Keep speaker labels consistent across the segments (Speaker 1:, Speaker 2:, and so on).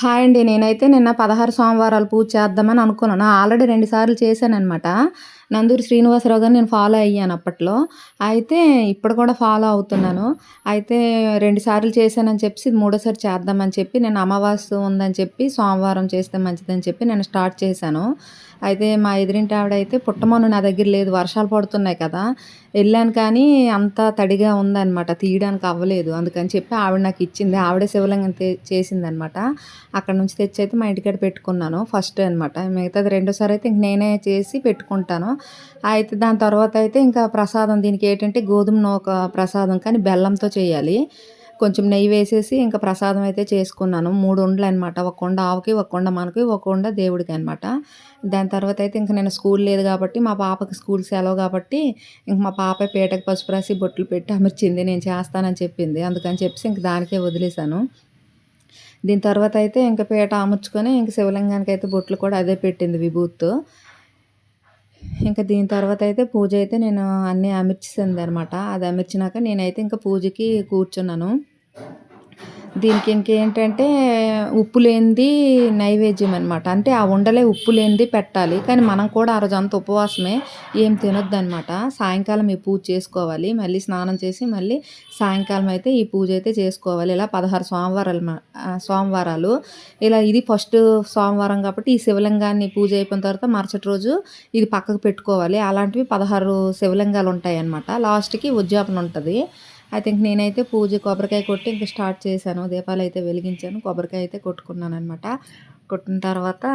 Speaker 1: Hi అండి. నేనైతే నిన్న 16 సోమవారాలు పూజ చేద్దామని అనుకున్నాను. ఆల్రెడీ 2 సార్లు నందూరి శ్రీనివాసరావు గారిని నేను ఫాలో అయ్యాను అప్పట్లో. అయితే ఇప్పుడు కూడా ఫాలో అవుతున్నాను. అయితే 2 సార్లు చేశానని చెప్పి ఇది మూడోసారి చేద్దామని చెప్పి నేను అమావాస్య ఉందని చెప్పి సోమవారం చేస్తే మంచిదని చెప్పి నేను స్టార్ట్ చేశాను. అయితే మా ఎదురింటి ఆవిడైతే పుట్టమను నా దగ్గర లేదు వర్షాలు పడుతున్నాయి కదా! వెళ్ళాను కానీ అంత తడిగా ఉందనమాట. తీయడానికి అవ్వలేదు. అందుకని చెప్పి ఆవిడ నాకు ఇచ్చింది. ఆవిడే శివలింగం చేసిందనమాట. అక్కడి నుంచి తెచ్చి అయితే మా ఇంటికాడ పెట్టుకున్నాను. ఫస్ట్ అనమాట. మిగతాది రెండోసారి అయితే ఇంక నేనే చేసి పెట్టుకుంటాను. అయితే దాని తర్వాత అయితే ఇంకా ప్రసాదం దీనికి ఏంటంటే గోధుమ నూక ప్రసాదం కానీ బెల్లంతో చేయాలి. కొంచెం నెయ్యి వేసేసి ఇంకా ప్రసాదం అయితే చేసుకున్నాను. 3 ఉండలనమాట. ఒక కొండ ఆవుకి, ఒక కొండ మనకి, ఒక కొండ దేవుడికి అనమాట. దాని తర్వాత అయితే ఇంక నేను స్కూల్ లేదు కాబట్టి మా పాపకి స్కూల్ సెలవు కాబట్టి ఇంక మా పాప పీటకి పసుపు రాసి బొట్లు పెట్టి అమర్చింది. నేను చేస్తానని చెప్పింది. అందుకని చెప్పేసి ఇంక దానికే వదిలేసాను. దీని తర్వాత అయితే ఇంక పీట అమర్చుకొని ఇంక శివలింగానికి అయితే బొట్లు కూడా అదే పెట్టింది విభూత్తు ఇంక దీని తర్వాత అయితే పూజ అయితే నేను అన్నీ అమర్చేసిందనమాట. అది అమర్చినాక నేనైతే ఇంకా పూజకి కూర్చున్నాను. దీనికి ఇంకేంటంటే ఉప్పు లేనిది నైవేద్యం అనమాట. అంటే ఆ ఉండలే ఉప్పు లేనిది పెట్టాలి. కానీ మనం కూడా ఆ రోజు అంత ఉపవాసమే. ఏం తినొద్దనమాట. సాయంకాలం ఈ పూజ చేసుకోవాలి. మళ్ళీ స్నానం చేసి మళ్ళీ సాయంకాలం అయితే ఈ పూజ అయితే చేసుకోవాలి. ఇలా 16 సోమవారాలు సోమవారాలు. ఇలా ఇది ఫస్ట్ సోమవారం కాబట్టి ఈ శివలింగాన్ని పూజ అయిపోయిన తర్వాత మరుసటి రోజు ఇది పక్కకు పెట్టుకోవాలి. అలాంటివి 16 శివలింగాలు ఉంటాయి అనమాట లాస్ట్‌కి ఉద్యాపన ఉంటుంది అయితే ఇంక నేనైతే పూజ కొబ్బరికాయ కొట్టి ఇంక స్టార్ట్ చేశాను. దీపాలైతే వెలిగించాను. కొబ్బరికాయ అయితే కొట్టుకున్నాను అనమాట కొట్టిన తర్వాత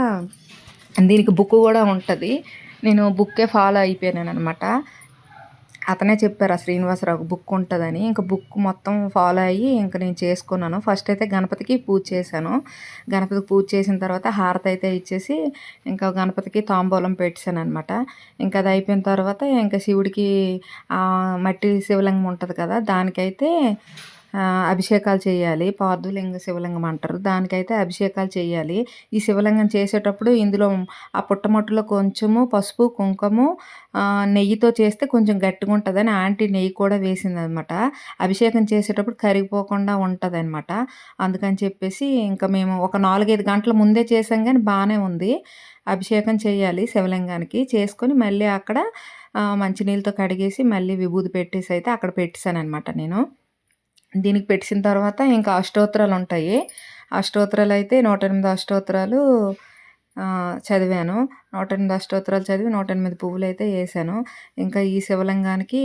Speaker 1: దీనికి బుక్ కూడా ఉంటుంది నేను బుక్కే ఫాలో అయిపోయాననమాట. అతనే చెప్పారు ఆ శ్రీనివాసరావు బుక్ ఉంటుందని ఇంకా బుక్ మొత్తం ఫాలో అయ్యి ఇంక నేను చేసుకున్నాను. ఫస్ట్ అయితే గణపతికి పూజ చేశాను. గణపతికి పూజ చేసిన తర్వాత హారతి అయితే ఇచ్చేసి ఇంకా గణపతికి తాంబూలం పెట్టేసాననమాట. ఇంకా అది అయిపోయిన తర్వాత ఇంకా శివుడికి మట్టి శివలింగం ఉంటుంది కదా! దానికైతే అభిషేకాలు చేయాలి. పార్థులింగ శివలింగం అంటారు. దానికైతే అభిషేకాలు చేయాలి. ఈ శివలింగం చేసేటప్పుడు ఇందులో ఆ పుట్టమొట్టలో కొంచెము పసుపు, కుంకుము నెయ్యితో చేస్తే కొంచెం గట్టిగా ఉంటుందని ఆంటీ నెయ్యి కూడా వేసిందనమాట. అభిషేకం చేసేటప్పుడు కరిగిపోకుండా ఉంటదనమాట. అందుకని చెప్పేసి ఇంకా మేము ఒక 4, 5 గంటల ముందే చేసాం కానీ బాగానే ఉంది. అభిషేకం చేయాలి శివలింగానికి. చేసుకొని మళ్ళీ అక్కడ మంచినీళ్ళతో కడిగేసి మళ్ళీ విభూతి పెట్టేసి అయితే అక్కడ పెట్టేసాననమాట నేను. దీనికి పెట్టిన తర్వాత ఇంకా అష్టోత్తరాలు ఉంటాయి. అష్టోత్తరాలు అయితే నూట ఎనిమిది అష్టోత్తరాలు చదివాను. నూట ఎనిమిది అష్టోత్తరాలు చదివి నూట ఎనిమిది పువ్వులు అయితే వేసాను. ఇంకా ఈ శివలింగానికి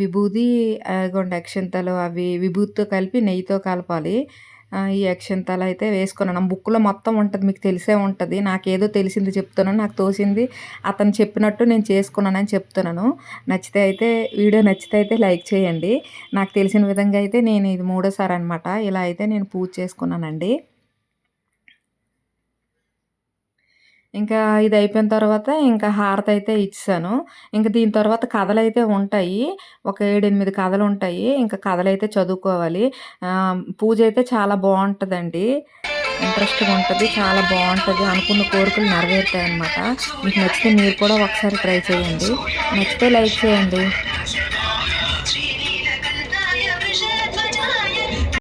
Speaker 1: విభూది అదిగోండి అక్షింతలు అవి విభూతితో కలిపి నెయ్యితో కలపాలి. ఆహ్, తల అయితే వేసుకున్నాను. బుక్‌లో మొత్తం ఉంటుంది మీకు తెలిసే ఉంటుంది నాకేదో తెలిసింది చెప్తున్నాను. నాకు తోసింది అతను చెప్పినట్టు నేను చేసుకున్నానని చెప్తున్నాను. నచ్చితే అయితే వీడియో నచ్చితే అయితే లైక్ చేయండి. నాకు తెలిసిన విధంగా అయితే నేను ఇది మూడోసారి అనమాట. ఇలా అయితే నేను పూజ చేసుకున్నానండి. ఇంకా ఇది అయిపోయిన తర్వాత ఇంకా హారత అయితే ఇచ్చాను ఇంకా దీని తర్వాత కథలు అయితే ఉంటాయి. ఒక ఏడెనిమిది కథలు ఉంటాయి ఇంకా కథలు అయితే చదువుకోవాలి. పూజ అయితే చాలా బాగుంటుందండి ఇంట్రెస్ట్‌గా ఉంటుంది చాలా బాగుంటుంది అనుకున్న కోరికలు నెరవేరుతాయన్నమాట. మీకు నచ్చితే మీరు కూడా ఒకసారి ట్రై చేయండి. నచ్చితే లైక్ చేయండి.